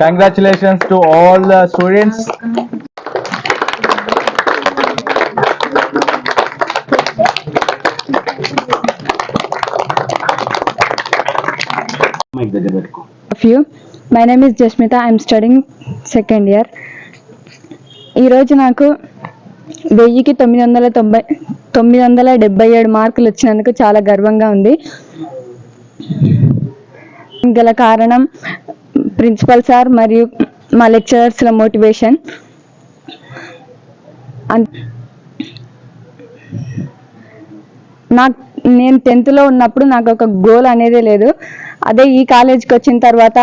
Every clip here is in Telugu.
Congratulations to all the students few my name is Jasmitha I'm studying second year ఈరోజు నాకు వెయ్యికి తొమ్మిది వందల తొంభై తొమ్మిది వందల డెబ్బై ఏడు మార్కులు వచ్చినందుకు చాలా గర్వంగా ఉంది. గల కారణం ప్రిన్సిపల్ సార్ మరియు మా లెక్చరర్స్ల మోటివేషన్. నాకు నేను టెన్త్లో ఉన్నప్పుడు నాకు ఒక గోల్ అనేది లేదు. అదే ఈ కాలేజ్కి వచ్చిన తర్వాత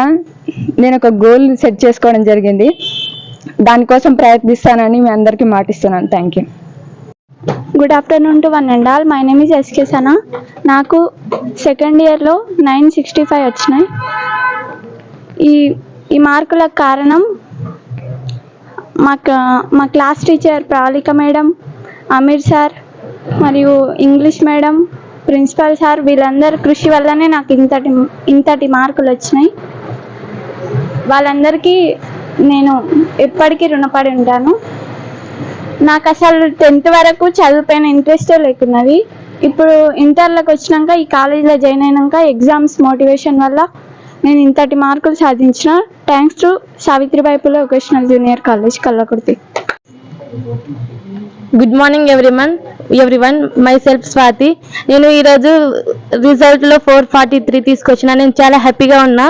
నేను ఒక గోల్ సెట్ చేసుకోవడం జరిగింది. దానికోసం ప్రయత్నిస్తానని మీ అందరికీ మాటిస్తున్నాను. Thank you good afternoon to one and all my name is SK Sana నాకు సెకండ్ ఇయర్లో నైన్ సిక్స్టీ ఫైవ్ వచ్చినాయి. ఈ ఈ మార్కులకు కారణం మా మా class teacher Pralika madam Ameer sir మరియు ఇంగ్లీష్ మేడం ప్రిన్సిపల్ సార్ వీళ్ళందరి కృషి వల్లనే నాకు ఇంతటి ఇంతటి మార్కులు వచ్చినాయి. వాళ్ళందరికీ నేను ఎప్పటికీ రుణపడి ఉంటాను. నాకు అసలు టెన్త్ వరకు చదువుపైన ఇంట్రెస్టే లేకున్నది. ఇప్పుడు ఇంటర్లోకి వచ్చినాక ఈ కాలేజీలో జాయిన్ అయినాక ఎగ్జామ్స్ మోటివేషన్ వల్ల నేను ఇంతటి మార్కులు సాధించిన thanks to Savitribai Phule vocational junior college Kallakurthi. Good morning everyone everyone myself Swathi నేను ఈరోజు రిజల్ట్లో ఫోర్ ఫార్టీ త్రీ తీసుకొచ్చిన. నేను చాలా హ్యాపీగా ఉన్నా.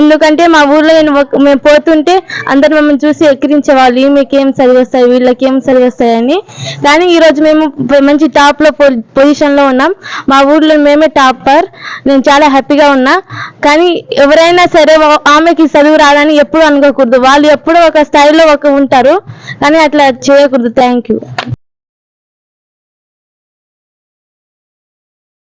ఎందుకంటే మా ఊర్లో నేను మేము పోతుంటే అందరు మమ్మల్ని చూసి ఎక్కిరించేవాళ్ళు మీకు ఏం సరి వస్తాయి? వీళ్ళకి ఏం సరి వస్తాయని. కానీ ఈరోజు మేము మంచి టాప్లో పొజిషన్లో ఉన్నాం. మా ఊర్లో మేమే టాపర్ నేను చాలా హ్యాపీగా ఉన్నా. కానీ ఎవరైనా సరే ఆమెకి చదువు రాదని ఎప్పుడు అనుకోకూడదు వాళ్ళు ఎప్పుడూ ఒక స్థాయిలో ఒక ఉంటారు. కానీ అట్లా చేయకూడదు థ్యాంక్ యూ